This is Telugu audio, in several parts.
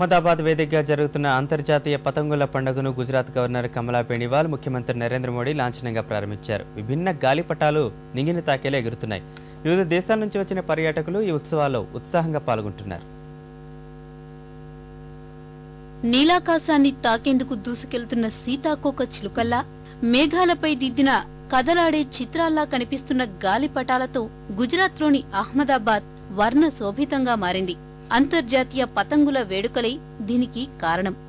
అహ్మదాబాద్ వేదికగా జరుగుతున్న అంతర్జాతీయ పతంగుల పండుగను గుజరాత్ గవర్నర్ కమలా పేణివాల్ ముఖ్యమంత్రి నరేంద్ర మోడీ లాంఛనంగా ప్రారంభించారు. విభిన్న గాలిపటాలు నింగిని తాకేలా ఎగురుతున్నాయి. వివిధ దేశాల నుంచి వచ్చిన పర్యాటకులు ఈ ఉత్సవాల్లో ఉత్సాహంగా పాల్గొంటున్నారు. నీలాకాశాన్ని తాకేందుకు దూసుకెళ్తున్న సీతాకోక చిలుకల్లా మేఘాలపై దిద్దిన కదలాడే చిత్రాల్లా కనిపిస్తున్న గాలిపటాలతో గుజరాత్లోని అహ్మదాబాద్ వర్ణ శోభితంగా మారింది. అంతర్జాతీయ పతంగుల వేడుకలై దీనికి కారణం.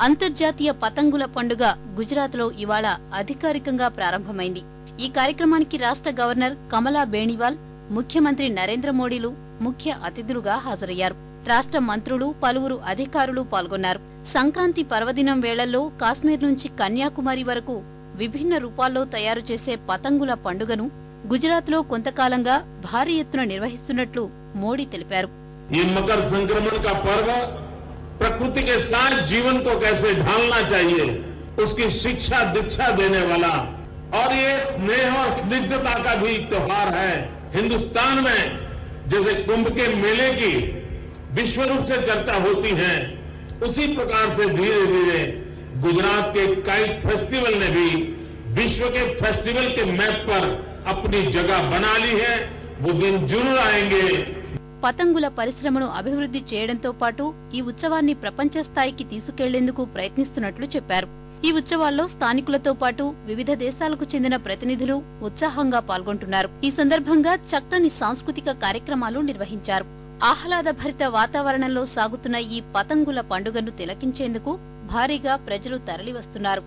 అంతర్జాతీయ పతంగుల పండుగ గుజరాత్లో ఇవాళ అధికారికంగా ప్రారంభమైంది. ఈ కార్యక్రమానికి రాష్ట్ర గవర్నర్ కమలా బేణివాల్ ముఖ్యమంత్రి నరేంద్ర మోడీలు ముఖ్య అతిథులుగా హాజరయ్యారు. రాష్ట్ర మంత్రులు పలువురు అధికారులు పాల్గొన్నారు. సంక్రాంతి పర్వదినం వేళల్లో కాశ్మీర్ నుంచి కన్యాకుమారి వరకు విభిన్న రూపాల్లో తయారు చేసే పతంగుల పండుగను గుజరాత్లో కొంతకాలంగా భారీ ఎత్తున నిర్వహిస్తున్నట్లు మోడీ తెలిపారు. ఈ మకర సంక్రమణ प्रकृति के साथ जीवन को कैसे ढालना चाहिए, उसकी शिक्षा दीक्षा देने वाला। और ये स्नेह और स्निग्धता का भी त्योहार है। हिंदुस्तान में जैसे कुंभ के मेले की विश्व रूप से चर्चा होती है, उसी प्रकार से धीरे धीरे गुजरात के काइट फेस्टिवल ने भी विश्व के फेस्टिवल के मैप पर अपनी जगह बना ली है। वो दिन ज़रूर आएँगे। పతంగుల పరిశ్రమను అభివృద్ధి చేయడంతో పాటు ఈ ఉత్సవాన్ని ప్రపంచ స్థాయికి తీసుకెళ్ళేందుకు ప్రయత్నిస్తున్నట్లు చెప్పారు. ఈ ఉత్సవాల్లో స్థానికులతో పాటు వివిధ దేశాలకు చెందిన ప్రతినిధులు ఉత్సాహంగా పాల్గొంటున్నారు. ఈ సందర్భంగా చక్కని సాంస్కృతిక కార్యక్రమాలు నిర్వహించారు. ఆహ్లాదభరిత వాతావరణంలో సాగుతున్న ఈ పతంగుల పండుగను తిలకించేందుకు భారీగా ప్రజలు తరలివస్తున్నారు.